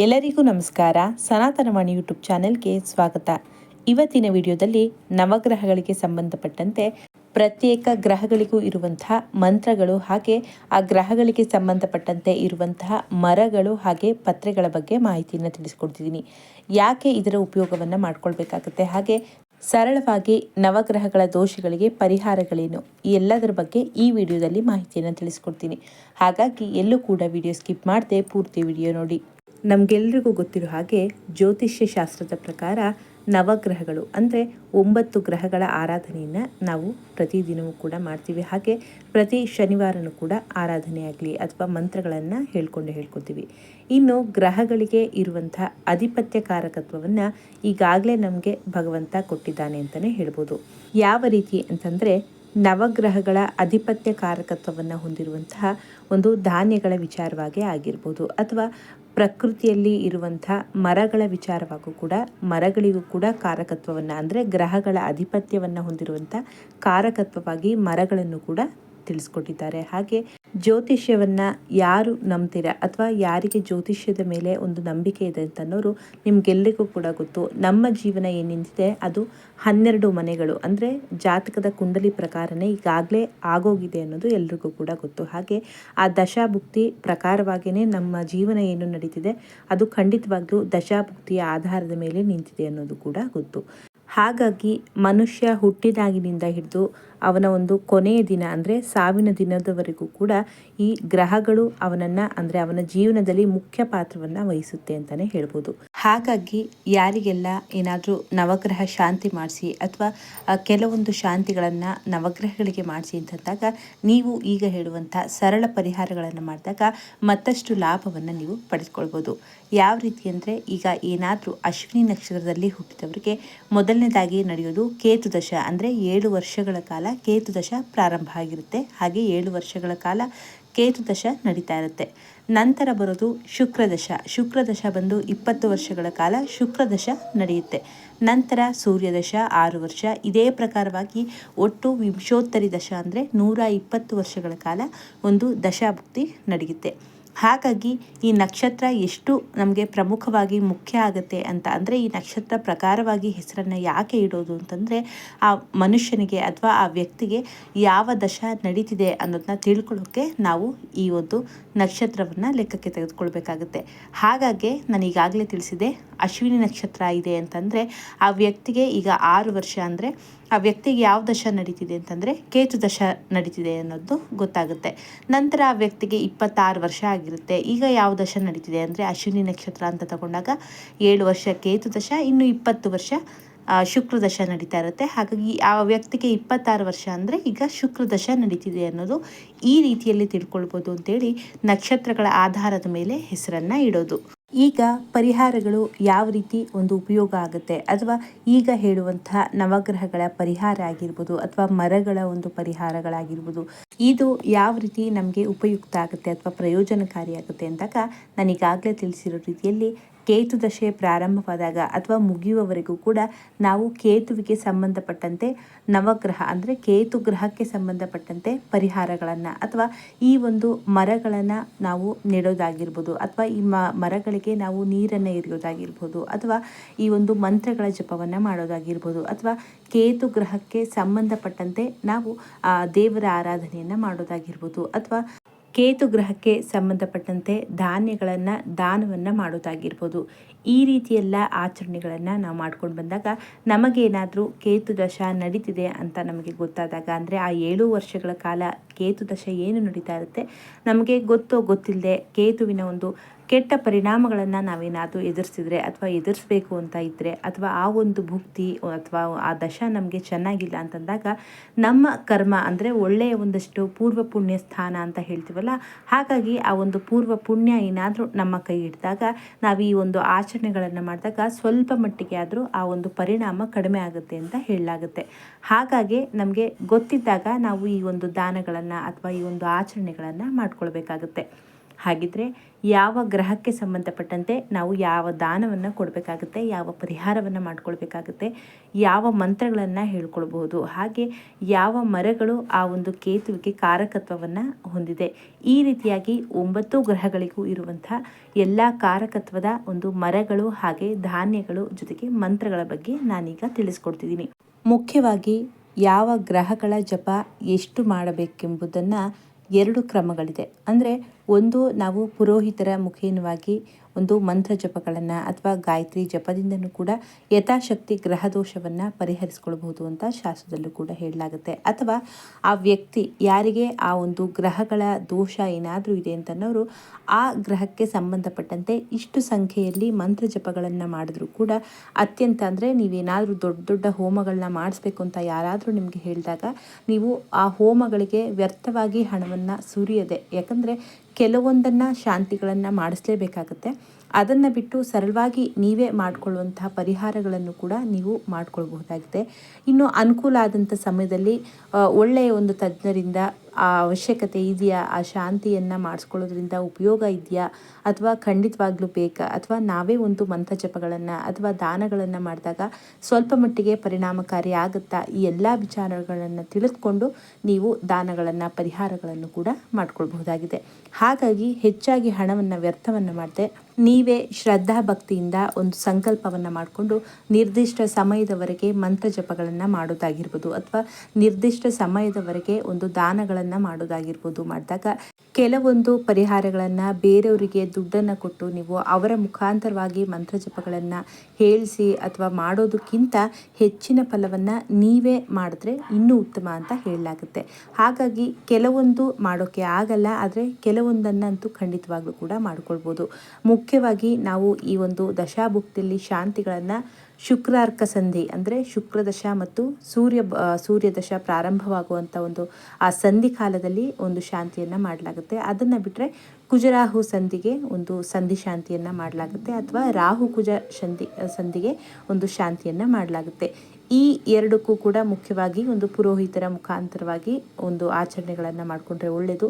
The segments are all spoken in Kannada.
ಎಲ್ಲರಿಗೂ ನಮಸ್ಕಾರ. ಸನಾತನವಾಣಿ ಯೂಟ್ಯೂಬ್ ಚಾನೆಲ್ಗೆ ಸ್ವಾಗತ. ಇವತ್ತಿನ ವಿಡಿಯೋದಲ್ಲಿ ನವಗ್ರಹಗಳಿಗೆ ಸಂಬಂಧಪಟ್ಟಂತೆ ಪ್ರತ್ಯೇಕ ಗ್ರಹಗಳಿಗೂ ಇರುವಂತಹ ಮಂತ್ರಗಳು ಹಾಗೆ ಆ ಗ್ರಹಗಳಿಗೆ ಸಂಬಂಧಪಟ್ಟಂತೆ ಇರುವಂತಹ ಮರಗಳು ಹಾಗೆ ಪತ್ರೆಗಳ ಬಗ್ಗೆ ಮಾಹಿತಿಯನ್ನು ತಿಳಿಸ್ಕೊಡ್ತಿದ್ದೀನಿ. ಯಾಕೆ ಇದರ ಉಪಯೋಗವನ್ನು ಮಾಡ್ಕೊಳ್ಬೇಕಾಗುತ್ತೆ? ಹಾಗೆ ಸರಳವಾಗಿ ನವಗ್ರಹಗಳ ದೋಷಗಳಿಗೆ ಪರಿಹಾರಗಳೇನು? ಎಲ್ಲದರ ಬಗ್ಗೆ ಈ ವಿಡಿಯೋದಲ್ಲಿ ಮಾಹಿತಿಯನ್ನು ತಿಳಿಸ್ಕೊಡ್ತೀನಿ. ಹಾಗಾಗಿ ಎಲ್ಲೂ ಕೂಡ ವಿಡಿಯೋ ಸ್ಕಿಪ್ ಮಾಡದೆ ಪೂರ್ತಿ ವಿಡಿಯೋ ನೋಡಿ. ನಮಗೆಲ್ರಿಗೂ ಗೊತ್ತಿರೋ ಹಾಗೆ ಜ್ಯೋತಿಷ್ಯ ಶಾಸ್ತ್ರದ ಪ್ರಕಾರ ನವಗ್ರಹಗಳು ಅಂದರೆ ಒಂಬತ್ತು ಗ್ರಹಗಳ ಆರಾಧನೆಯನ್ನು ನಾವು ಪ್ರತಿದಿನವೂ ಕೂಡ ಮಾಡ್ತೀವಿ. ಹಾಗೆ ಪ್ರತಿ ಶನಿವಾರನೂ ಕೂಡ ಆರಾಧನೆಯಾಗಲಿ ಅಥವಾ ಮಂತ್ರಗಳನ್ನು ಹೇಳ್ಕೊಂಡು ಹೇಳ್ಕೊತೀವಿ. ಇನ್ನು ಗ್ರಹಗಳಿಗೆ ಇರುವಂಥ ಅಧಿಪತ್ಯಕಾರಕತ್ವವನ್ನು ಈಗಾಗಲೇ ನಮಗೆ ಭಗವಂತ ಕೊಟ್ಟಿದ್ದಾನೆ ಅಂತಲೇ ಹೇಳ್ಬೋದು. ಯಾವ ರೀತಿ ಅಂತಂದರೆ ನವಗ್ರಹಗಳ ಅಧಿಪತ್ಯ ಕಾರಕತ್ವವನ್ನು ಹೊಂದಿರುವಂತಹ ಒಂದು ಧಾನ್ಯಗಳ ವಿಚಾರವಾಗಿ ಆಗಿರ್ಬೋದು. ಅಥವಾ ಪ್ರಕೃತಿಯಲ್ಲಿ ಇರುವಂಥ ಮರಗಳ ವಿಚಾರವಾಗೂ ಕೂಡ ಮರಗಳಿಗೂ ಕೂಡ ಕಾರಕತ್ವವನ್ನು, ಅಂದರೆ ಗ್ರಹಗಳ ಅಧಿಪತ್ಯವನ್ನು ಹೊಂದಿರುವಂಥ ಕಾರಕತ್ವವಾಗಿ ಮರಗಳನ್ನು ಕೂಡ ತಿಳಿಸ್ಕೊಟ್ಟಿದ್ದಾರೆ. ಹಾಗೆ ಜ್ಯೋತಿಷ್ಯವನ್ನ ಯಾರು ನಂಬ್ತೀರಾ ಅಥವಾ ಯಾರಿಗೆ ಜ್ಯೋತಿಷ್ಯದ ಮೇಲೆ ಒಂದು ನಂಬಿಕೆ ಇದೆ ಅಂತ ಅನ್ನೋರು ನಿಮ್ಗೆಲ್ಲರಿಗೂ ಕೂಡ ಗೊತ್ತು. ನಮ್ಮ ಜೀವನ ಏನಿದೆ ಅದು ಹನ್ನೆರಡು ಮನೆಗಳು. ಅಂದರೆ ಜಾತಕದ ಕುಂಡಲಿ ಪ್ರಕಾರನೇ ಈಗಾಗಲೇ ಆಗೋಗಿದೆ ಅನ್ನೋದು ಎಲ್ರಿಗೂ ಕೂಡ ಗೊತ್ತು. ಹಾಗೆ ಆ ದಶಾಭುಕ್ತಿ ಪ್ರಕಾರವಾಗಿಯೇ ನಮ್ಮ ಜೀವನ ಏನು ನಡೀತಿದೆ ಅದು ಖಂಡಿತವಾಗ್ಲೂ ದಶಾಭುಕ್ತಿಯ ಆಧಾರದ ಮೇಲೆ ನಿಂತಿದೆ ಅನ್ನೋದು ಕೂಡ ಗೊತ್ತು. ಹಾಗಾಗಿ ಮನುಷ್ಯ ಹುಟ್ಟಿದಾಗಿನಿಂದ ಹಿಡಿದು ಅವನ ಒಂದು ಕೊನೆಯ ದಿನ, ಅಂದರೆ ಸಾವಿನ ದಿನದವರೆಗೂ ಕೂಡ ಈ ಗ್ರಹಗಳು ಅವನನ್ನು, ಅಂದರೆ ಅವನ ಜೀವನದಲ್ಲಿ ಮುಖ್ಯ ಪಾತ್ರವನ್ನು ವಹಿಸುತ್ತೆ ಅಂತಲೇ ಹೇಳ್ಬೋದು. ಹಾಗಾಗಿ ಯಾರಿಗೆಲ್ಲ ಏನಾದರೂ ನವಗ್ರಹ ಶಾಂತಿ ಮಾಡಿಸಿ ಅಥವಾ ಕೆಲವೊಂದು ಶಾಂತಿಗಳನ್ನು ನವಗ್ರಹಗಳಿಗೆ ಮಾಡಿಸಿ ಅಂತಂದಾಗ ನೀವು ಈಗ ಹೇಳುವಂಥ ಸರಳ ಪರಿಹಾರಗಳನ್ನು ಮಾಡಿದಾಗ ಮತ್ತಷ್ಟು ಲಾಭವನ್ನು ನೀವು ಪಡೆದುಕೊಳ್ಬೋದು. ಯಾವ ರೀತಿ ಅಂದರೆ ಈಗ ಏನಾದರೂ ಅಶ್ವಿನಿ ನಕ್ಷತ್ರದಲ್ಲಿ ಹುಟ್ಟಿದವರಿಗೆ ಮೊದಲನೇದಾಗಿ ನಡೆಯೋದು ಕೇತು ದಶ ಅಂದರೆ ಏಳು ವರ್ಷಗಳ ಕಾಲ ಕೇತು ದಶ ಪ್ರಾರಂಭ ಆಗಿರುತ್ತೆ. ಹಾಗೆ ಏಳು ವರ್ಷಗಳ ಕಾಲ ಕೇತು ದಶ ನಡೀತಾ ಇರುತ್ತೆ. ನಂತರ ಬರೋದು ಶುಕ್ರದಶ. ಶುಕ್ರದಶ ಬಂದು ಇಪ್ಪತ್ತು ವರ್ಷಗಳ ಕಾಲ ಶುಕ್ರದಶ ನಡೆಯುತ್ತೆ. ನಂತರ ಸೂರ್ಯದಶ ಆರು ವರ್ಷ. ಇದೇ ಪ್ರಕಾರವಾಗಿ ಒಟ್ಟು ವಿಂಶೋತ್ತರಿ ದಶ ಅಂದರೆ ನೂರ ಇಪ್ಪತ್ತು ವರ್ಷಗಳ ಕಾಲ ಒಂದು ದಶಾಭುಕ್ತಿ ನಡೆಯುತ್ತೆ. ಹಾಗಾಗಿ ಈ ನಕ್ಷತ್ರ ಎಷ್ಟು ನಮಗೆ ಪ್ರಮುಖವಾಗಿ ಮುಖ್ಯ ಆಗುತ್ತೆ ಅಂತ ಅಂದರೆ ಈ ನಕ್ಷತ್ರ ಪ್ರಕಾರವಾಗಿ ಹೆಸರನ್ನು ಯಾಕೆ ಇಡೋದು ಅಂತಂದರೆ ಆ ಮನುಷ್ಯನಿಗೆ ಅಥವಾ ಆ ವ್ಯಕ್ತಿಗೆ ಯಾವ ದಶ ನಡೀತಿದೆ ಅನ್ನೋದನ್ನ ತಿಳ್ಕೊಳ್ಳೋಕ್ಕೆ ನಾವು ಈ ಒಂದು ನಕ್ಷತ್ರವನ್ನು ಲೆಕ್ಕಕ್ಕೆ ತೆಗೆದುಕೊಳ್ಬೇಕಾಗುತ್ತೆ. ಹಾಗಾಗಿ ನಾನು ಈಗಾಗಲೇ ತಿಳಿಸಿದೆ ಅಶ್ವಿನಿ ನಕ್ಷತ್ರ ಇದೆ ಅಂತಂದರೆ ಆ ವ್ಯಕ್ತಿಗೆ ಈಗ ಆರು ವರ್ಷ ಅಂದರೆ ಆ ವ್ಯಕ್ತಿಗೆ ಯಾವ ದಶ ನಡೀತಿದೆ ಅಂತಂದರೆ ಕೇತು ದಶ ನಡೀತಿದೆ ಅನ್ನೋದು ಗೊತ್ತಾಗುತ್ತೆ. ನಂತರ ಆ ವ್ಯಕ್ತಿಗೆ ಇಪ್ಪತ್ತಾರು ವರ್ಷ ಆಗಿರುತ್ತೆ. ಈಗ ಯಾವ ದಶ ನಡೀತಿದೆ ಅಂದರೆ ಅಶ್ವಿನಿ ನಕ್ಷತ್ರ ಅಂತ ತಗೊಂಡಾಗ ಏಳು ವರ್ಷ ಕೇತು ದಶ, ಇನ್ನು ಇಪ್ಪತ್ತು ವರ್ಷ ಶುಕ್ರ ದಶ ನಡೀತಾ ಇರುತ್ತೆ. ಹಾಗಾಗಿ ಆ ವ್ಯಕ್ತಿಗೆ ಇಪ್ಪತ್ತಾರು ವರ್ಷ ಅಂದರೆ ಈಗ ಶುಕ್ರ ದಶ ನಡೀತಿದೆ ಅನ್ನೋದು ಈ ರೀತಿಯಲ್ಲಿ ತಿಳ್ಕೊಳ್ಬೋದು ಅಂತೇಳಿ ನಕ್ಷತ್ರಗಳ ಆಧಾರದ ಮೇಲೆ ಹೆಸರನ್ನು ಇಡೋದು. ಈಗ ಪರಿಹಾರಗಳು ಯಾವ ರೀತಿ ಒಂದು ಉಪಯೋಗ ಆಗುತ್ತೆ? ಅಥವಾ ಈಗ ಹೇಳುವಂತಹ ನವಗ್ರಹಗಳ ಪರಿಹಾರ ಆಗಿರ್ಬೋದು ಅಥವಾ ಮರಗಳ ಒಂದು ಪರಿಹಾರಗಳಾಗಿರ್ಬೋದು, ಇದು ಯಾವ ರೀತಿ ನಮಗೆ ಉಪಯುಕ್ತ ಆಗುತ್ತೆ ಅಥವಾ ಪ್ರಯೋಜನಕಾರಿ ಆಗುತ್ತೆ ಅಂದಾಗ ನಾನು ಈಗಾಗಲೇ ತಿಳಿಸಿರೋ ರೀತಿಯಲ್ಲಿ ಕೇತು ದಶೆ ಪ್ರಾರಂಭವಾದಾಗ ಅಥವಾ ಮುಗಿಯುವವರೆಗೂ ಕೂಡ ನಾವು ಕೇತುವಿಗೆ ಸಂಬಂಧಪಟ್ಟಂತೆ ನವಗ್ರಹ, ಅಂದರೆ ಕೇತು ಗ್ರಹಕ್ಕೆ ಸಂಬಂಧಪಟ್ಟಂತೆ ಪರಿಹಾರಗಳನ್ನು ಅಥವಾ ಈ ಒಂದು ಮರಗಳನ್ನು ನಾವು ನೆಡೋದಾಗಿರ್ಬೋದು ಅಥವಾ ಈ ಮರಗಳಿಗೆ ನಾವು ನೀರನ್ನು ಎರೆಯೋದಾಗಿರ್ಬೋದು ಅಥವಾ ಈ ಒಂದು ಮಂತ್ರಗಳ ಜಪವನ್ನು ಮಾಡೋದಾಗಿರ್ಬೋದು ಅಥವಾ ಕೇತು ಗ್ರಹಕ್ಕೆ ಸಂಬಂಧಪಟ್ಟಂತೆ ನಾವು ದೇವರ ಆರಾಧನೆಯನ್ನು ಮಾಡೋದಾಗಿರ್ಬೋದು ಅಥವಾ ಕೇತು ಗ್ರಹಕ್ಕೆ ಸಂಬಂಧಪಟ್ಟಂತೆ ಧಾನ್ಯಗಳನ್ನು, ದಾನವನ್ನು ಮಾಡೋದಾಗಿರ್ಬೋದು. ಈ ರೀತಿಯೆಲ್ಲ ಆಚರಣೆಗಳನ್ನು ನಾವು ಮಾಡ್ಕೊಂಡು ಬಂದಾಗ ನಮಗೇನಾದರೂ ಕೇತು ದಶ ನಡೀತಿದೆ ಅಂತ ನಮಗೆ ಗೊತ್ತಾದಾಗ, ಅಂದರೆ ಆ ಏಳು ವರ್ಷಗಳ ಕಾಲ ಕೇತು ದಶ ಏನು ನಡೀತಾ ಇರುತ್ತೆ, ನಮಗೆ ಗೊತ್ತೋ ಗೊತ್ತಿಲ್ಲದೆ ಕೇತುವಿನ ಒಂದು ಕೆಟ್ಟ ಪರಿಣಾಮಗಳನ್ನು ನಾವೇನಾದರೂ ಎದುರಿಸಿದರೆ ಅಥವಾ ಎದುರಿಸ್ಬೇಕು ಅಂತ ಇದ್ದರೆ ಅಥವಾ ಆ ಒಂದು ಭುಕ್ತಿ ಅಥವಾ ಆ ದಶ ನಮಗೆ ಚೆನ್ನಾಗಿಲ್ಲ ಅಂತಂದಾಗ ನಮ್ಮ ಕರ್ಮ ಅಂದರೆ ಒಳ್ಳೆಯ ಒಂದಷ್ಟು ಪೂರ್ವ ಪುಣ್ಯ ಸ್ಥಾನ ಅಂತ ಹೇಳ್ತೀವಲ್ಲ, ಹಾಗಾಗಿ ಆ ಒಂದು ಪೂರ್ವ ಪುಣ್ಯ ಏನಾದರೂ ನಮ್ಮ ಕೈ ಹಿಡಿದಾಗ, ನಾವು ಈ ಒಂದು ಆಚರಣೆಗಳನ್ನು ಮಾಡಿದಾಗ ಸ್ವಲ್ಪ ಮಟ್ಟಿಗೆ ಆದರೂ ಆ ಒಂದು ಪರಿಣಾಮ ಕಡಿಮೆ ಆಗುತ್ತೆ ಅಂತ ಹೇಳಲಾಗುತ್ತೆ. ಹಾಗಾಗಿ ನಮಗೆ ಗೊತ್ತಿದ್ದಾಗ ನಾವು ಈ ಒಂದು ದಾನಗಳನ್ನು ಅಥವಾ ಈ ಒಂದು ಆಚರಣೆಗಳನ್ನು ಮಾಡ್ಕೊಳ್ಬೇಕಾಗುತ್ತೆ. ಹಾಗಿದ್ರೆ ಯಾವ ಗ್ರಹಕ್ಕೆ ಸಂಬಂಧಪಟ್ಟಂತೆ ನಾವು ಯಾವ ದಾನವನ್ನು ಕೊಡಬೇಕಾಗುತ್ತೆ, ಯಾವ ಪರಿಹಾರವನ್ನು ಮಾಡಿಕೊಳ್ಬೇಕಾಗುತ್ತೆ, ಯಾವ ಮಂತ್ರಗಳನ್ನು ಹೇಳ್ಕೊಳ್ಬಹುದು, ಹಾಗೆ ಯಾವ ಮರಗಳು ಆ ಒಂದು ಕೇತುವಿಗೆ ಕಾರಕತ್ವವನ್ನು ಹೊಂದಿದೆ. ಈ ರೀತಿಯಾಗಿ ಒಂಬತ್ತು ಗ್ರಹಗಳಿಗೂ ಇರುವಂಥ ಎಲ್ಲ ಕಾರಕತ್ವದ ಒಂದು ಮರಗಳು ಹಾಗೆ ಧಾನ್ಯಗಳು ಜೊತೆಗೆ ಮಂತ್ರಗಳ ಬಗ್ಗೆ ನಾನೀಗ ತಿಳಿಸ್ಕೊಡ್ತಿದ್ದೀನಿ. ಮುಖ್ಯವಾಗಿ ಯಾವ ಗ್ರಹಗಳ ಜಪ ಎಷ್ಟು ಮಾಡಬೇಕೆಂಬುದನ್ನು ಎರಡು ಕ್ರಮಗಳಿದೆ. ಅಂದರೆ ಒಂದು ನಾವು ಪುರೋಹಿತರ ಮುಖೇನವಾಗಿ ಒಂದು ಮಂತ್ರ ಜಪಗಳನ್ನು ಅಥವಾ ಗಾಯತ್ರಿ ಜಪದಿಂದನೂ ಕೂಡ ಯಥಾಶಕ್ತಿ ಗ್ರಹ ದೋಷವನ್ನು ಪರಿಹರಿಸ್ಕೊಳ್ಬಹುದು ಅಂತ ಶಾಸ್ತ್ರದಲ್ಲೂ ಕೂಡ ಹೇಳಲಾಗುತ್ತೆ. ಅಥವಾ ಆ ವ್ಯಕ್ತಿ ಯಾರಿಗೆ ಆ ಒಂದು ಗ್ರಹಗಳ ದೋಷ ಏನಾದರೂ ಇದೆ ಅಂತನೋರು ಆ ಗ್ರಹಕ್ಕೆ ಸಂಬಂಧಪಟ್ಟಂತೆ ಇಷ್ಟು ಸಂಖ್ಯೆಯಲ್ಲಿ ಮಂತ್ರ ಜಪಗಳನ್ನು ಮಾಡಿದ್ರೂ ಕೂಡ ಅತ್ಯಂತ ಅಂದರೆ ನೀವೇನಾದರೂ ದೊಡ್ಡ ದೊಡ್ಡ ಹೋಮಗಳನ್ನ ಮಾಡಿಸ್ಬೇಕು ಅಂತ ಯಾರಾದರೂ ನಿಮಗೆ ಹೇಳಿದಾಗ ನೀವು ಆ ಹೋಮಗಳಿಗೆ ವ್ಯರ್ಥವಾಗಿ ಹಣವನ್ನು ಸುರಿಯದೆ. ಯಾಕಂದರೆ ಕೆಲವೊಂದನ್ನು ಶಾಂತಿಗಳನ್ನು ಮಾಡಿಸ್ಲೇಬೇಕಾಗುತ್ತೆ. ಅದನ್ನು ಬಿಟ್ಟು ಸರಳವಾಗಿ ನೀವೇ ಮಾಡಿಕೊಳ್ಳುವಂತಹ ಪರಿಹಾರಗಳನ್ನು ಕೂಡ ನೀವು ಮಾಡಿಕೊಳ್ಬಹುದಾಗಿದೆ. ಇನ್ನು ಅನುಕೂಲ ಆದಂಥ ಸಮಯದಲ್ಲಿ ಒಳ್ಳೆಯ ಒಂದು ತಜ್ಞರಿಂದ ಆ ಅವಶ್ಯಕತೆ ಇದೆಯಾ? ಆ ಶಾಂತಿಯನ್ನು ಮಾಡಿಸ್ಕೊಳ್ಳೋದ್ರಿಂದ ಉಪಯೋಗ ಇದೆಯಾ? ಅಥವಾ ಖಂಡಿತವಾಗ್ಲೂ ಬೇಕಾ? ಅಥವಾ ನಾವೇ ಒಂದು ಮಂತ್ರ ಜಪಗಳನ್ನು ಅಥವಾ ದಾನಗಳನ್ನು ಮಾಡಿದಾಗ ಸ್ವಲ್ಪ ಮಟ್ಟಿಗೆ ಪರಿಣಾಮಕಾರಿ ಆಗುತ್ತಾ? ಈ ಎಲ್ಲ ವಿಚಾರಗಳನ್ನು ತಿಳಿದುಕೊಂಡು ನೀವು ದಾನಗಳನ್ನು, ಪರಿಹಾರಗಳನ್ನು ಕೂಡ ಮಾಡ್ಕೊಳ್ಬಹುದಾಗಿದೆ. ಹಾಗಾಗಿ ಹೆಚ್ಚಾಗಿ ಹಣವನ್ನು ವ್ಯರ್ಥವನ್ನು ಮಾಡದೆ ನೀವೇ ಶ್ರದ್ಧಾ ಭಕ್ತಿಯಿಂದ ಒಂದು ಸಂಕಲ್ಪವನ್ನು ಮಾಡಿಕೊಂಡು ನಿರ್ದಿಷ್ಟ ಸಮಯದವರೆಗೆ ಮಂತ್ರ ಜಪಗಳನ್ನು ಮಾಡೋದಾಗಿರ್ಬೋದು ಅಥವಾ ನಿರ್ದಿಷ್ಟ ಸಮಯದವರೆಗೆ ಒಂದು ದಾನಗಳನ್ನು ಮಾಡೋದಾಗಿರ್ಬೋದು. ಮಾಡಿದಾಗ ಕೆಲವೊಂದು ಪರಿಹಾರಗಳನ್ನು ಬೇರೆಯವರಿಗೆ ದುಡ್ಡನ್ನು ಕೊಟ್ಟು ನೀವು ಅವರ ಮುಖಾಂತರವಾಗಿ ಮಂತ್ರ ಜಪಗಳನ್ನು ಹೇಳಿಸಿ ಅಥವಾ ಮಾಡೋದಕ್ಕಿಂತ ಹೆಚ್ಚಿನ ಫಲವನ್ನು ನೀವೇ ಮಾಡಿದ್ರೆ ಇನ್ನೂ ಉತ್ತಮ ಅಂತ ಹೇಳಲಾಗುತ್ತೆ. ಹಾಗಾಗಿ ಕೆಲವೊಂದು ಮಾಡೋಕ್ಕೆ ಆಗಲ್ಲ, ಆದರೆ ಕೆಲವೊಂದನ್ನಂತೂ ಖಂಡಿತವಾಗ್ಲೂ ಕೂಡ ಮಾಡ್ಕೊಳ್ಬೋದು. ಮುಖ್ಯವಾಗಿ ನಾವು ಈ ಒಂದು ದಶಾಭುಕ್ತಿಯಲ್ಲಿ ಶಾಂತಿಗಳನ್ನು ಶುಕ್ರಾರ್ಕ ಸಂಧಿ ಅಂದರೆ ಶುಕ್ರದಶ ಮತ್ತು ಸೂರ್ಯ ಸೂರ್ಯದಶ ಪ್ರಾರಂಭವಾಗುವಂಥ ಒಂದು, ಆ ಸಂಧಿ ಕಾಲದಲ್ಲಿ ಒಂದು ಶಾಂತಿಯನ್ನು ಮಾಡಲಾಗುತ್ತೆ. ಅದನ್ನು ಬಿಟ್ಟರೆ ಕುಜರಾಹು ಸಂಧಿಗೆ ಒಂದು ಸಂಧಿ ಶಾಂತಿಯನ್ನು ಮಾಡಲಾಗುತ್ತೆ ಅಥವಾ ರಾಹು ಕುಜ ಸಂಧಿ ಸಂಧಿಗೆ ಒಂದು ಶಾಂತಿಯನ್ನು ಮಾಡಲಾಗುತ್ತೆ. ಈ ಎರಡಕ್ಕೂ ಕೂಡ ಮುಖ್ಯವಾಗಿ ಒಂದು ಪುರೋಹಿತರ ಮುಖಾಂತರವಾಗಿ ಒಂದು ಆಚರಣೆಗಳನ್ನು ಮಾಡಿಕೊಂಡ್ರೆ ಒಳ್ಳೆಯದು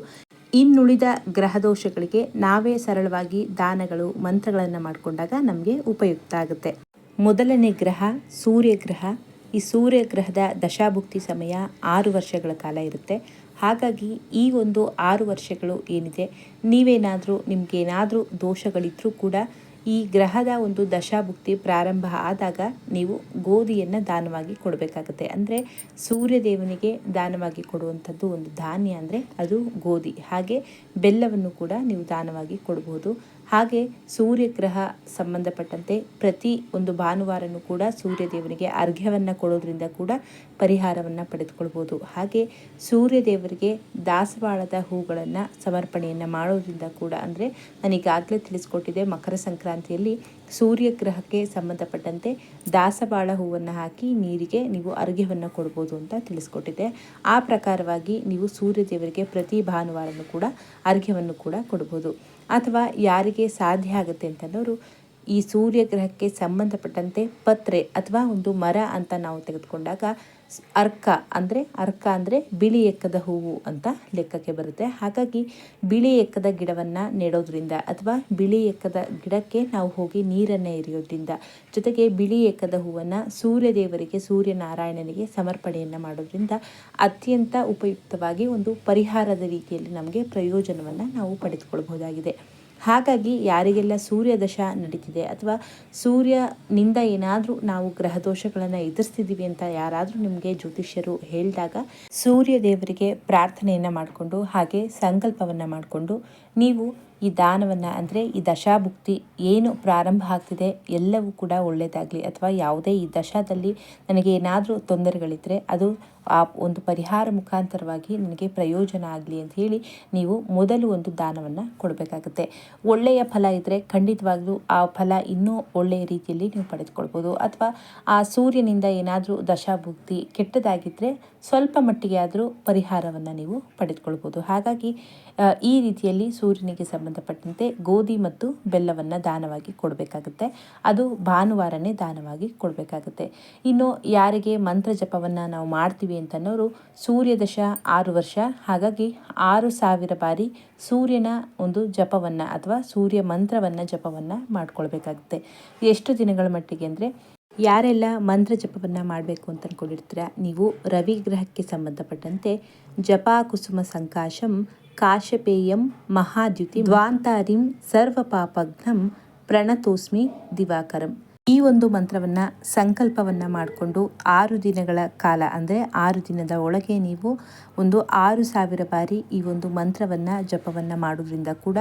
ಇನ್ನುಳಿದ ಗ್ರಹದೋಷಗಳಿಗೆ ನಾವೇ ಸರಳವಾಗಿ ದಾನಗಳು, ಮಂತ್ರಗಳನ್ನು ಮಾಡಿಕೊಂಡಾಗ ನಮಗೆ ಉಪಯುಕ್ತ ಆಗುತ್ತೆ. ಮೊದಲನೇ ಗ್ರಹ ಸೂರ್ಯಗ್ರಹ. ಈ ಸೂರ್ಯಗ್ರಹದ ದಶಾಭುಕ್ತಿ ಸಮಯ ಆರು ವರ್ಷಗಳ ಕಾಲ ಇರುತ್ತೆ. ಹಾಗಾಗಿ ಈ ಒಂದು ಆರು ವರ್ಷಗಳು ಏನಿದೆ, ನೀವೇನಾದರೂ ನಿಮಗೇನಾದರೂ ದೋಷಗಳಿದ್ರೂ ಕೂಡ ಈ ಗ್ರಹದ ಒಂದು ದಶಾಭುಕ್ತಿ ಪ್ರಾರಂಭ ಆದಾಗ ನೀವು ಗೋಧಿಯನ್ನು ದಾನವಾಗಿ ಕೊಡಬೇಕಾಗುತ್ತೆ. ಅಂದರೆ ಸೂರ್ಯದೇವನಿಗೆ ದಾನವಾಗಿ ಕೊಡುವಂಥದ್ದು ಒಂದು ಧಾನ್ಯ ಅಂದರೆ ಅದು ಗೋಧಿ. ಹಾಗೆ ಬೆಲ್ಲವನ್ನು ಕೂಡ ನೀವು ದಾನವಾಗಿ ಕೊಡಬಹುದು ಹಾಗೆ ಸೂರ್ಯಗ್ರಹ ಸಂಬಂಧಪಟ್ಟಂತೆ ಪ್ರತಿ ಒಂದು ಭಾನುವಾರನೂ ಕೂಡ ಸೂರ್ಯದೇವನಿಗೆ ಅರ್ಘ್ಯವನ್ನು ಕೊಡೋದ್ರಿಂದ ಕೂಡ ಪರಿಹಾರವನ್ನು ಪಡೆದುಕೊಳ್ಬೋದು. ಹಾಗೆ ಸೂರ್ಯದೇವರಿಗೆ ದಾಸವಾಳದ ಹೂಗಳನ್ನು ಸಮರ್ಪಣೆಯನ್ನು ಮಾಡೋದ್ರಿಂದ ಕೂಡ ಅಂದರೆ ನಾನೀಗಾಗಲೇ ತಿಳಿಸ್ಕೊಟ್ಟಿದೆ ಮಕರ ಸಂಕ್ರಾಂತಿಯಲ್ಲಿ ಸೂರ್ಯಗ್ರಹಕ್ಕೆ ಸಂಬಂಧಪಟ್ಟಂತೆ ದಾಸವಾಳ ಹೂವನ್ನು ಹಾಕಿ ನೀರಿಗೆ ನೀವು ಅರ್ಘ್ಯವನ್ನು ಕೊಡ್ಬೋದು ಅಂತ ತಿಳಿಸ್ಕೊಟ್ಟಿದೆ ಆ ಪ್ರಕಾರವಾಗಿ ನೀವು ಸೂರ್ಯದೇವರಿಗೆ ಪ್ರತಿ ಭಾನುವಾರನೂ ಕೂಡ ಅರ್ಘ್ಯವನ್ನು ಕೂಡ ಕೊಡ್ಬೋದು. ಅಥವಾ ಯಾರಿಗೆ ಸಾಧ್ಯ ಆಗುತ್ತೆ ಅಂತಂದವರು ಈ ಸೂರ್ಯಗ್ರಹಕ್ಕೆ ಸಂಬಂಧಪಟ್ಟಂತೆ ಪತ್ರೆ ಅಥವಾ ಒಂದು ಮರ ಅಂತ ನಾವು ತೆಗೆದುಕೊಂಡಾಗ ಅರ್ಕ ಅಂದರೆ ಅರ್ಕ ಅಂದರೆ ಬಿಳಿ ಎಕ್ಕದ ಹೂವು ಅಂತ ಲೆಕ್ಕಕ್ಕೆ ಬರುತ್ತೆ. ಹಾಗಾಗಿ ಬಿಳಿ ಎಕ್ಕದ ಗಿಡವನ್ನು ನೆಡೋದ್ರಿಂದ ಅಥವಾ ಬಿಳಿ ಎಕ್ಕದ ಗಿಡಕ್ಕೆ ನಾವು ಹೋಗಿ ನೀರನ್ನು ಎರೆಯೋದ್ರಿಂದ ಜೊತೆಗೆ ಬಿಳಿ ಎಕ್ಕದ ಹೂವನ್ನು ಸೂರ್ಯದೇವರಿಗೆ, ಸೂರ್ಯನಾರಾಯಣನಿಗೆ ಸಮರ್ಪಣೆಯನ್ನು ಮಾಡೋದ್ರಿಂದ ಅತ್ಯಂತ ಉಪಯುಕ್ತವಾಗಿ ಒಂದು ಪರಿಹಾರದ ರೀತಿಯಲ್ಲಿ ನಮಗೆ ಪ್ರಯೋಜನವನ್ನು ನಾವು ಪಡೆದುಕೊಳ್ಬಹುದಾಗಿದೆ. ಹಾಗಾಗಿ ಯಾರಿಗೆಲ್ಲ ಸೂರ್ಯ ದಶ ನಡೀತಿದೆ ಅಥವಾ ಸೂರ್ಯನಿಂದ ಏನಾದರೂ ನಾವು ಗ್ರಹ ದೋಷಗಳನ್ನು ಎದುರಿಸ್ತಿದ್ದೀವಿ ಅಂತ ಯಾರಾದರೂ ನಿಮಗೆ ಜ್ಯೋತಿಷ್ಯರು ಹೇಳಿದಾಗ ಸೂರ್ಯ ದೇವರಿಗೆ ಪ್ರಾರ್ಥನೆಯನ್ನು ಮಾಡಿಕೊಂಡು ಹಾಗೆ ಸಂಕಲ್ಪವನ್ನು ಮಾಡಿಕೊಂಡು ನೀವು ಈ ದಾನವನ್ನು ಅಂದರೆ ಈ ದಶಾಭುಕ್ತಿ ಏನು ಪ್ರಾರಂಭ ಆಗ್ತಿದೆ ಎಲ್ಲವೂ ಕೂಡ ಒಳ್ಳೆಯದಾಗಲಿ ಅಥವಾ ಯಾವುದೇ ಈ ದಶಾದಲ್ಲಿ ನನಗೆ ಏನಾದರೂ ತೊಂದರೆಗಳಿದ್ದರೆ ಅದು ಆ ಒಂದು ಪರಿಹಾರ ಮುಖಾಂತರವಾಗಿ ನನಗೆ ಪ್ರಯೋಜನ ಆಗಲಿ ಅಂತ ಹೇಳಿ ನೀವು ಮೊದಲು ಒಂದು ದಾನವನ್ನು ಕೊಡಬೇಕಾಗುತ್ತೆ. ಒಳ್ಳೆಯ ಫಲ ಇದ್ದರೆ ಖಂಡಿತವಾಗ್ಲೂ ಆ ಫಲ ಇನ್ನೂ ಒಳ್ಳೆಯ ರೀತಿಯಲ್ಲಿ ನೀವು ಪಡೆದುಕೊಳ್ಬೋದು. ಅಥವಾ ಆ ಸೂರ್ಯನಿಂದ ಏನಾದರೂ ದಶಾಭುಕ್ತಿ ಕೆಟ್ಟದಾಗಿದ್ದರೆ ಸ್ವಲ್ಪ ಮಟ್ಟಿಗೆ ಆದರೂ ಪರಿಹಾರವನ್ನು ನೀವು ಪಡೆದುಕೊಳ್ಬೋದು. ಹಾಗಾಗಿ ಈ ರೀತಿಯಲ್ಲಿ ಸೂರ್ಯನಿಗೆ ಸಂಬಂಧಪಟ್ಟಂತೆ ಗೋಧಿ ಮತ್ತು ಬೆಲ್ಲವನ್ನು ದಾನವಾಗಿ ಕೊಡಬೇಕಾಗುತ್ತೆ. ಅದು ಭಾನುವಾರನೇ ದಾನವಾಗಿ ಕೊಡಬೇಕಾಗುತ್ತೆ. ಇನ್ನು ಯಾರಿಗೆ ಮಂತ್ರ ಜಪವನ್ನು ನಾವು ಮಾಡ್ತೀವಿ ಮಾಡ್ತೀವಿ ಅಂತನ್ನೋರು ಸೂರ್ಯ ದಶ ಆರು ವರ್ಷ. ಹಾಗಾಗಿ ಆರು ಸಾವಿರ ಬಾರಿ ಸೂರ್ಯನ ಒಂದು ಜಪವನ್ನು ಅಥವಾ ಸೂರ್ಯ ಮಂತ್ರವನ್ನು ಜಪವನ್ನು ಮಾಡ್ಕೊಳ್ಬೇಕಾಗುತ್ತೆ. ಎಷ್ಟು ದಿನಗಳ ಮಟ್ಟಿಗೆ ಅಂದರೆ ಯಾರೆಲ್ಲ ಮಂತ್ರ ಜಪವನ್ನು ಮಾಡಬೇಕು ಅಂತ ಅಂದ್ಕೊಂಡಿರ್ತೀರ ನೀವು ರವಿ ಗ್ರಹಕ್ಕೆ ಸಂಬಂಧಪಟ್ಟಂತೆ ಜಪಾ ಕುಸುಮ ಸಂಕಾಶಂ ಕಾಶಪೇಯಂ ಮಹಾದ್ಯುತಿ ದ್ವಾಂತಾರಿಂ ಸರ್ವ ಪಾಪಘ್ನಂ ಪ್ರಣತೋಸ್ಮಿ ದಿವಾಕರಂ. ಈ ಒಂದು ಮಂತ್ರವನ್ನು, ಸಂಕಲ್ಪವನ್ನು ಮಾಡಿಕೊಂಡು ಆರು ದಿನಗಳ ಕಾಲ, ಅಂದರೆ ಆರು ದಿನದ ಒಳಗೆ ನೀವು ಒಂದು ಆರು ಸಾವಿರ ಬಾರಿ ಈ ಒಂದು ಮಂತ್ರವನ್ನು, ಜಪವನ್ನು ಮಾಡೋದ್ರಿಂದ ಕೂಡ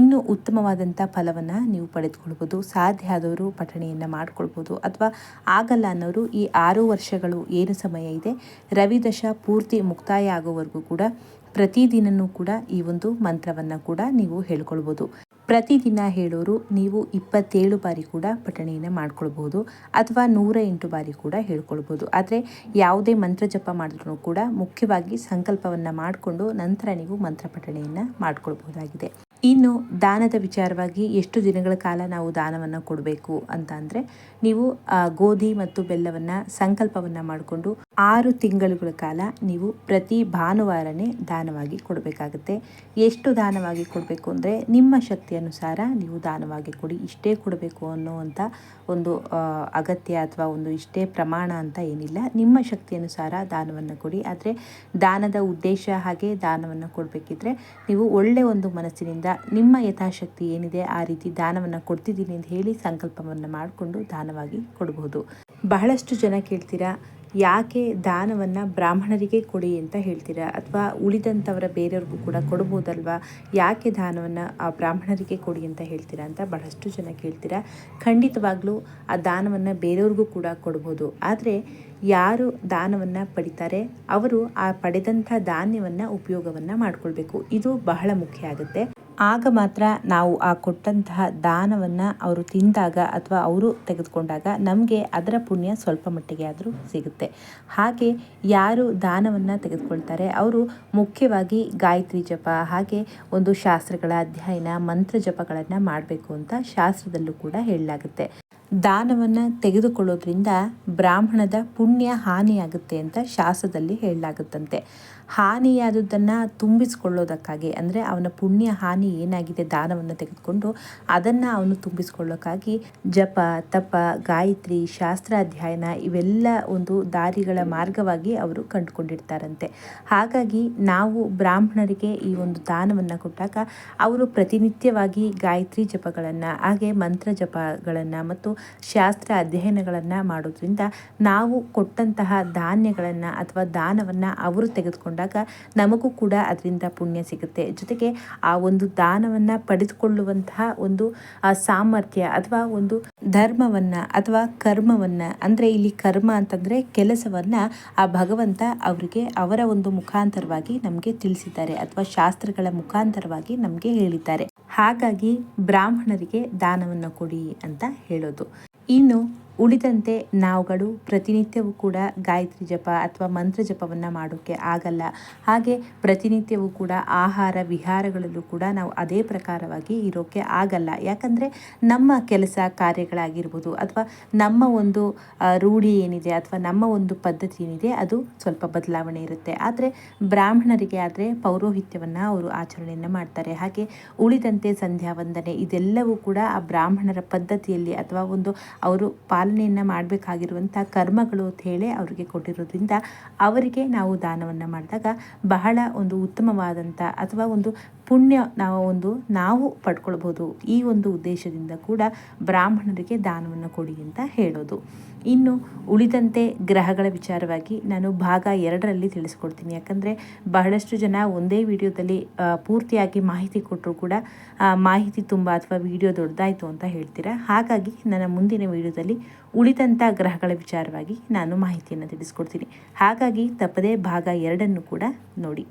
ಇನ್ನೂ ಉತ್ತಮವಾದಂಥ ಫಲವನ್ನು ನೀವು ಪಡೆದುಕೊಳ್ಬೋದು. ಸಾಧ್ಯ ಆದವರು ಪಠಣೆಯನ್ನು ಮಾಡ್ಕೊಳ್ಬೋದು. ಅಥವಾ ಆಗಲ್ಲ ಅನ್ನೋರು ಈ ಆರು ವರ್ಷಗಳು ಏನು ಸಮಯ ಇದೆ ರವಿದಶ ಪೂರ್ತಿ ಮುಕ್ತಾಯ ಆಗೋವರೆಗೂ ಕೂಡ ಪ್ರತಿದಿನವೂ ಕೂಡ ಈ ಒಂದು ಮಂತ್ರವನ್ನು ಕೂಡ ನೀವು ಹೇಳ್ಕೊಳ್ಬೋದು. ಪ್ರತಿದಿನ ಹೇಳೋರು ನೀವು ಇಪ್ಪತ್ತೇಳು ಬಾರಿ ಕೂಡ ಪಠಣೆಯನ್ನು ಮಾಡ್ಕೊಳ್ಬೋದು ಅಥವಾ ನೂರ ಎಂಟು ಬಾರಿ ಕೂಡ ಹೇಳ್ಕೊಳ್ಬೋದು. ಆದರೆ ಯಾವುದೇ ಮಂತ್ರ ಜಪ ಮಾಡಿದ್ರು ಕೂಡ ಮುಖ್ಯವಾಗಿ ಸಂಕಲ್ಪವನ್ನು ಮಾಡಿಕೊಂಡು ನಂತರ ನೀವು ಮಂತ್ರ ಪಠಣೆಯನ್ನು ಮಾಡ್ಕೊಳ್ಬೋದಾಗಿದೆ. ಇನ್ನು ದಾನದ ವಿಚಾರವಾಗಿ ಎಷ್ಟು ದಿನಗಳ ಕಾಲ ನಾವು ದಾನವನ್ನು ಕೊಡಬೇಕು ಅಂತ ಅಂದರೆ ನೀವು ಗೋಧಿ ಮತ್ತು ಬೆಲ್ಲವನ್ನು ಸಂಕಲ್ಪವನ್ನು ಮಾಡಿಕೊಂಡು ಆರು ತಿಂಗಳುಗಳ ಕಾಲ ನೀವು ಪ್ರತಿ ಭಾನುವಾರನೇ ದಾನವಾಗಿ ಕೊಡಬೇಕಾಗುತ್ತೆ. ಎಷ್ಟು ದಾನವಾಗಿ ಕೊಡಬೇಕು ಅಂದರೆ ನಿಮ್ಮ ಶಕ್ತಿ ಅನುಸಾರ ನೀವು ದಾನವಾಗಿ ಕೊಡಿ. ಇಷ್ಟೇ ಕೊಡಬೇಕು ಅನ್ನುವಂಥ ಒಂದು ಅಗತ್ಯ ಅಥವಾ ಒಂದು ಇಷ್ಟೇ ಪ್ರಮಾಣ ಅಂತ ಏನಿಲ್ಲ. ನಿಮ್ಮ ಶಕ್ತಿ ಅನುಸಾರ ದಾನವನ್ನು ಕೊಡಿ. ಆದರೆ ದಾನದ ಉದ್ದೇಶ ಹಾಗೆ ದಾನವನ್ನು ಕೊಡಬೇಕಿದ್ರೆ ನೀವು ಒಳ್ಳೆಯ ಒಂದು ಮನಸ್ಸಿನಿಂದ ನಿಮ್ಮ ಯಥಾಶಕ್ತಿ ಏನಿದೆ ಆ ರೀತಿ ದಾನವನ್ನು ಕೊಡ್ತಿದ್ದೀನಿ ಅಂತ ಹೇಳಿ ಸಂಕಲ್ಪವನ್ನು ಮಾಡಿಕೊಂಡು ದಾನವಾಗಿ ಕೊಡಬಹುದು ಬಹಳಷ್ಟು ಜನ ಕೇಳ್ತೀರಾ ಯಾಕೆ ದಾನವನ್ನು ಬ್ರಾಹ್ಮಣರಿಗೆ ಕೊಡಿ ಅಂತ ಹೇಳ್ತೀರಾ? ಅಥವಾ ಉಳಿದಂಥವರ ಬೇರೆಯವ್ರಿಗೂ ಕೂಡ ಕೊಡ್ಬೋದಲ್ವಾ? ಯಾಕೆ ದಾನವನ್ನು ಆ ಬ್ರಾಹ್ಮಣರಿಗೆ ಕೊಡಿ ಅಂತ ಹೇಳ್ತೀರಾ ಅಂತ ಬಹಳಷ್ಟು ಜನ ಕೇಳ್ತೀರಾ. ಖಂಡಿತವಾಗ್ಲೂ ಆ ದಾನವನ್ನು ಬೇರೆಯವ್ರಿಗೂ ಕೂಡ ಕೊಡ್ಬೋದು. ಆದರೆ ಯಾರು ದಾನವನ್ನು ಪಡಿತಾರೆ, ಅವರು ಆ ಪಡೆದಂಥ ಧಾನ್ಯವನ್ನು ಉಪಯೋಗವನ್ನು ಮಾಡಿಕೊಳ್ಬೇಕು. ಇದು ಬಹಳ ಮುಖ್ಯ ಆಗುತ್ತೆ. ಆಗ ಮಾತ್ರ ನಾವು ಆ ಕೊಟ್ಟಂತಹ ದಾನವನ್ನು ಅವರು ತಿಂದಾಗ ಅಥವಾ ಅವರು ತೆಗೆದುಕೊಂಡಾಗ ನಮಗೆ ಅದರ ಪುಣ್ಯ ಸ್ವಲ್ಪ ಮಟ್ಟಿಗೆ ಆದರೂ ಸಿಗುತ್ತೆ. ಹಾಗೆ ಯಾರು ದಾನವನ್ನು ತೆಗೆದುಕೊಳ್ತಾರೆ, ಅವರು ಮುಖ್ಯವಾಗಿ ಗಾಯತ್ರಿ ಜಪ, ಹಾಗೆ ಒಂದು ಶಾಸ್ತ್ರಗಳ ಅಧ್ಯಯನ, ಮಂತ್ರ ಜಪಗಳನ್ನು ಮಾಡಬೇಕು ಅಂತ ಶಾಸ್ತ್ರದಲ್ಲೂ ಕೂಡ ಹೇಳಲಾಗುತ್ತೆ. ದಾನವನ್ನು ತೆಗೆದುಕೊಳ್ಳೋದ್ರಿಂದ ಬ್ರಾಹ್ಮಣದ ಪುಣ್ಯ ಹಾನಿಯಾಗುತ್ತೆ ಅಂತ ಶಾಸ್ತ್ರದಲ್ಲಿ ಹೇಳಲಾಗುತ್ತಂತೆ. ಹಾನಿಯಾದುದನ್ನು ತುಂಬಿಸಿಕೊಳ್ಳೋದಕ್ಕಾಗಿ, ಅಂದರೆ ಅವನ ಪುಣ್ಯ ಹಾನಿ ಏನಾಗಿದೆ ದಾನವನ್ನು ತೆಗೆದುಕೊಂಡು ಅದನ್ನು ಅವನು ತುಂಬಿಸಿಕೊಳ್ಳೋಕ್ಕಾಗಿ ಜಪ, ತಪ, ಗಾಯತ್ರಿ ಶಾಸ್ತ್ರ ಅಧ್ಯಯನ ಇವೆಲ್ಲ ಒಂದು ದಾರಿಗಳ ಮಾರ್ಗವಾಗಿ ಅವರು ಕಂಡುಕೊಂಡಿರ್ತಾರಂತೆ. ಹಾಗಾಗಿ ನಾವು ಬ್ರಾಹ್ಮಣರಿಗೆ ಈ ಒಂದು ದಾನವನ್ನು ಕೊಟ್ಟಾಗ ಅವರು ಪ್ರತಿನಿತ್ಯವಾಗಿ ಗಾಯತ್ರಿ ಜಪಗಳನ್ನು, ಹಾಗೆ ಮಂತ್ರ ಜಪಗಳನ್ನು ಮತ್ತು ಶಾಸ್ತ್ರ ಅಧ್ಯಯನಗಳನ್ನು ಮಾಡೋದ್ರಿಂದ ನಾವು ಕೊಟ್ಟಂತಹ ಧಾನ್ಯಗಳನ್ನು ಅಥವಾ ದಾನವನ್ನು ಅವರು ತೆಗೆದುಕೊಂಡು ನಮಗೂ ಕೂಡ ಅದರಿಂದ ಪುಣ್ಯ ಸಿಗುತ್ತೆ. ಜೊತೆಗೆ ಆ ಒಂದು ದಾನವನ್ನು ಪಡೆದುಕೊಳ್ಳುವಂತಹ ಒಂದು ಸಾಮರ್ಥ್ಯ ಅಥವಾ ಒಂದು ಧರ್ಮವನ್ನು ಅಥವಾ ಕರ್ಮವನ್ನು, ಅಂದರೆ ಇಲ್ಲಿ ಕರ್ಮ ಅಂತಂದರೆ ಕೆಲಸವನ್ನು ಆ ಭಗವಂತ ಅವರಿಗೆ ಅವರ ಒಂದು ಮುಖಾಂತರವಾಗಿ ನಮಗೆ ತಿಳಿಸಿದ್ದಾರೆ ಅಥವಾ ಶಾಸ್ತ್ರಗಳ ಮುಖಾಂತರವಾಗಿ ನಮಗೆ ಹೇಳಿದ್ದಾರೆ. ಹಾಗಾಗಿ ಬ್ರಾಹ್ಮಣರಿಗೆ ದಾನವನ್ನು ಕೊಡಿ ಅಂತ ಹೇಳೋದು. ಇನ್ನು ಉಳಿದಂತೆ ನಾವುಗಳು ಪ್ರತಿನಿತ್ಯವೂ ಕೂಡ ಗಾಯತ್ರಿ ಜಪ ಅಥವಾ ಮಂತ್ರ ಜಪವನ್ನು ಮಾಡೋಕ್ಕೆ ಆಗಲ್ಲ. ಹಾಗೆ ಪ್ರತಿನಿತ್ಯವೂ ಕೂಡ ಆಹಾರ ವಿಹಾರಗಳಲ್ಲೂ ಕೂಡ ನಾವು ಅದೇ ಪ್ರಕಾರವಾಗಿ ಇರೋಕ್ಕೆ ಆಗಲ್ಲ. ಯಾಕಂದರೆ ನಮ್ಮ ಕೆಲಸ ಕಾರ್ಯಗಳಾಗಿರ್ಬೋದು ಅಥವಾ ನಮ್ಮ ಒಂದು ರೂಢಿ ಏನಿದೆ ಅಥವಾ ನಮ್ಮ ಒಂದು ಪದ್ಧತಿ ಏನಿದೆ ಅದು ಸ್ವಲ್ಪ ಬದಲಾವಣೆ ಇರುತ್ತೆ. ಆದರೆ ಬ್ರಾಹ್ಮಣರಿಗೆ ಆದರೆ ಪೌರೋಹಿತ್ಯವನ್ನು ಅವರು ಆಚರಣೆಯನ್ನು ಮಾಡ್ತಾರೆ. ಹಾಗೆ ಉಳಿದಂತೆ ಸಂಧ್ಯಾ ವಂದನೆ ಇದೆಲ್ಲವೂ ಕೂಡ ಆ ಬ್ರಾಹ್ಮಣರ ಪದ್ಧತಿಯಲ್ಲಿ ಅಥವಾ ಒಂದು ಅವರು ಪಾಲನೆಯನ್ನು ಮಾಡಬೇಕಾಗಿರುವಂಥ ಕರ್ಮಗಳು ಅಂತ ಹೇಳಿ ಅವರಿಗೆ ಕೊಟ್ಟಿರೋದ್ರಿಂದ ಅವರಿಗೆ ನಾವು ದಾನವನ್ನು ಮಾಡಿದಾಗ ಬಹಳ ಒಂದು ಉತ್ತಮವಾದಂಥ ಅಥವಾ ಒಂದು ಪುಣ್ಯ ನಾವು ಒಂದು ನಾವು ಪಡ್ಕೊಳ್ಬೋದು ಈ ಒಂದು ಉದ್ದೇಶದಿಂದ ಕೂಡ ಬ್ರಾಹ್ಮಣರಿಗೆ ದಾನವನ್ನು ಕೊಡಿ ಅಂತ ಹೇಳೋದು. ಇನ್ನು ಉಳಿದಂತೆ ಗ್ರಹಗಳ ವಿಚಾರವಾಗಿ ನಾನು ಭಾಗ ಎರಡರಲ್ಲಿ ತಿಳಿಸ್ಕೊಡ್ತೀನಿ. ಯಾಕಂದರೆ ಬಹಳಷ್ಟು ಜನ ಒಂದೇ ವಿಡಿಯೋದಲ್ಲಿ ಪೂರ್ತಿಯಾಗಿ ಮಾಹಿತಿ ಕೊಟ್ಟರು ಕೂಡ ಮಾಹಿತಿ ತುಂಬ ಅಥವಾ ವಿಡಿಯೋ ದೊಡ್ಡದಾಯಿತು ಅಂತ ಹೇಳ್ತೀರಾ? ಹಾಗಾಗಿ ನನ್ನ ಮುಂದಿನ ವಿಡಿಯೋದಲ್ಲಿ ಉಳಿದಂಥ ಗ್ರಹಗಳ ವಿಚಾರವಾಗಿ ನಾನು ಮಾಹಿತಿಯನ್ನು ತಿಳಿಸ್ಕೊಡ್ತೀನಿ. ಹಾಗಾಗಿ ತಪ್ಪದೇ ಭಾಗ ಎರಡನ್ನು ಕೂಡ ನೋಡಿ.